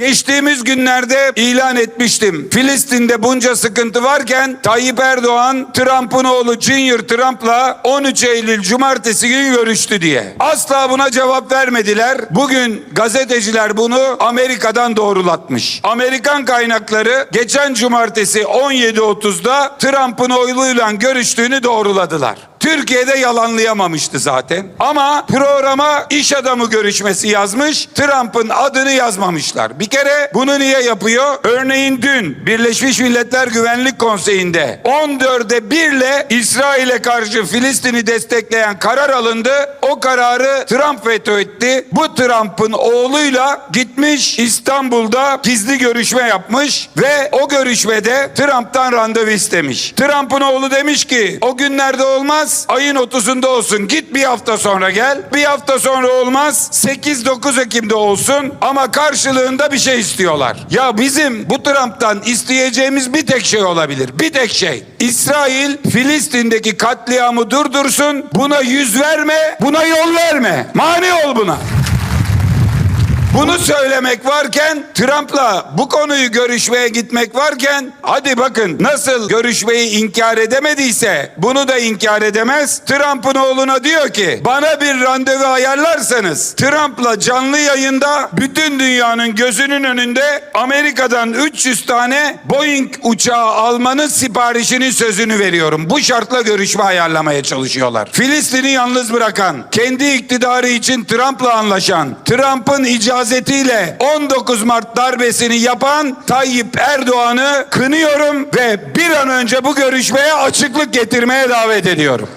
Geçtiğimiz günlerde ilan etmiştim. Filistin'de bunca sıkıntı varken Tayyip Erdoğan Trump'ın oğlu Junior Trump'la 13 Eylül Cumartesi günü görüştü diye. Asla buna cevap vermediler. Bugün gazeteciler bunu Amerika'dan doğrulatmış. Amerikan kaynakları geçen cumartesi 17.30'da Trump'ın oğluyla görüştüğünü doğruladılar. Türkiye'de yalanlayamamıştı zaten. Ama programa iş adamı görüşmesi yazmış. Trump'ın adını yazmamışlar. Bir kere bunu niye yapıyor? Örneğin dün Birleşmiş Milletler Güvenlik Konseyi'nde 14'e 1 ile İsrail'e karşı Filistin'i destekleyen karar alındı. O kararı Trump veto etti. Bu Trump'ın oğluyla gitmiş İstanbul'da gizli görüşme yapmış ve o görüşmede Trump'tan randevu istemiş. Trump'ın oğlu demiş ki o günlerde olmaz ayın 30'unda olsun git bir hafta sonra gel. Bir hafta sonra olmaz 8-9 Ekim'de olsun ama karşılığında bir şey istiyorlar. Ya bizim bu Trump'tan isteyeceğimiz bir tek şey olabilir. Bir tek şey. İsrail Filistin'deki katliamı durdursun. Buna yüz verme, buna yol verme. Mani ol buna. Bunu söylemek varken Trump'la bu konuyu görüşmeye gitmek varken hadi bakın nasıl görüşmeyi inkar edemediyse bunu da inkar edemez. Trump'ın oğluna diyor ki bana bir randevu ayarlarsanız Trump'la canlı yayında bütün dünyanın gözünün önünde Amerika'dan 300 tane Boeing uçağı almanın siparişinin sözünü veriyorum. Bu şartla görüşme ayarlamaya çalışıyorlar. Filistin'i yalnız bırakan, kendi iktidarı için Trump'la anlaşan, Trump'ın icazetiyle 19 Mart darbesini yapan Tayyip Erdoğan'ı kınıyorum ve bir an önce bu görüşmeye açıklık getirmeye davet ediyorum.